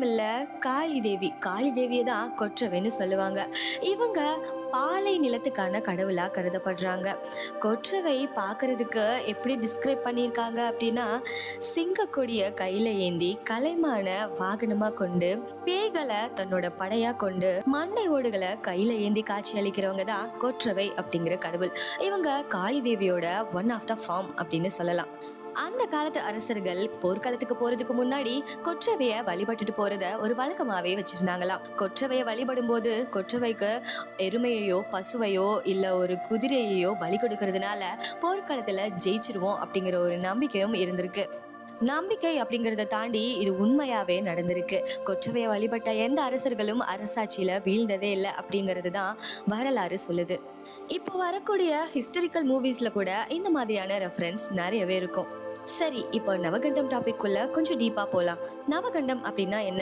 மட்டும் இல்ல காளி தேவி காளி தேவியை தான் கொற்றவைன்னு சொல்லுவாங்க. இவங்க பாலை நிலத்துக்கான கடவுளாக கருதப்படுறாங்க. கொற்றவை பார்க்கறதுக்கு எப்படி டிஸ்கிரைப் பண்ணியிருக்காங்க அப்படின்னா சிங்கக்கொடிய கையில் ஏந்தி கலைமான வாகனமாக கொண்டு பேய்களை தன்னோட படையாக கொண்டு மண்ணை ஓடுகளை கையில் ஏந்தி காட்சி அளிக்கிறவங்க தான் கொற்றவை அப்படிங்கிற கடவுள். இவங்க காளி தேவியோட ஒன் ஆஃப் த ஃபார்ம் அப்படின்னு சொல்லலாம். அந்த காலத்து அரசர்கள் போர்க்களத்துக்கு போறதுக்கு முன்னாடி கொற்றவைய வழிபட்டுட்டு போறத ஒரு வழக்கமாவே வச்சிருந்தாங்களாம். கொற்றவைய வழிபடும் போது கொற்றவைக்கு எருமையையோ பசுவையோ இல்ல ஒரு குதிரையையோ பலி கொடுக்கறதுனால போர்க்களத்துல ஜெயிச்சிருவோம் அப்படிங்கிற ஒரு நம்பிக்கையும் இருந்திருக்கு. நம்பிக்கை அப்படிங்கிறத தாண்டி இது உண்மையாவே நடந்திருக்கு. கொற்றவையை வழிபட்ட எந்த அரசர்களும் அரசாட்சியில வீழ்ந்ததே இல்லை அப்படிங்கிறது தான் வரலாறு சொல்லுது. இப்போ வரக்கூடிய ஹிஸ்டரிக்கல் மூவிஸ்ல கூட இந்த மாதிரியான ரெஃபரன்ஸ் நிறையவே இருக்கும். சரி இப்போ நவகண்டம் டாபிக் குள்ள கொஞ்சம் டீப்பா போலாம். நவகண்டம் அப்படின்னா என்ன?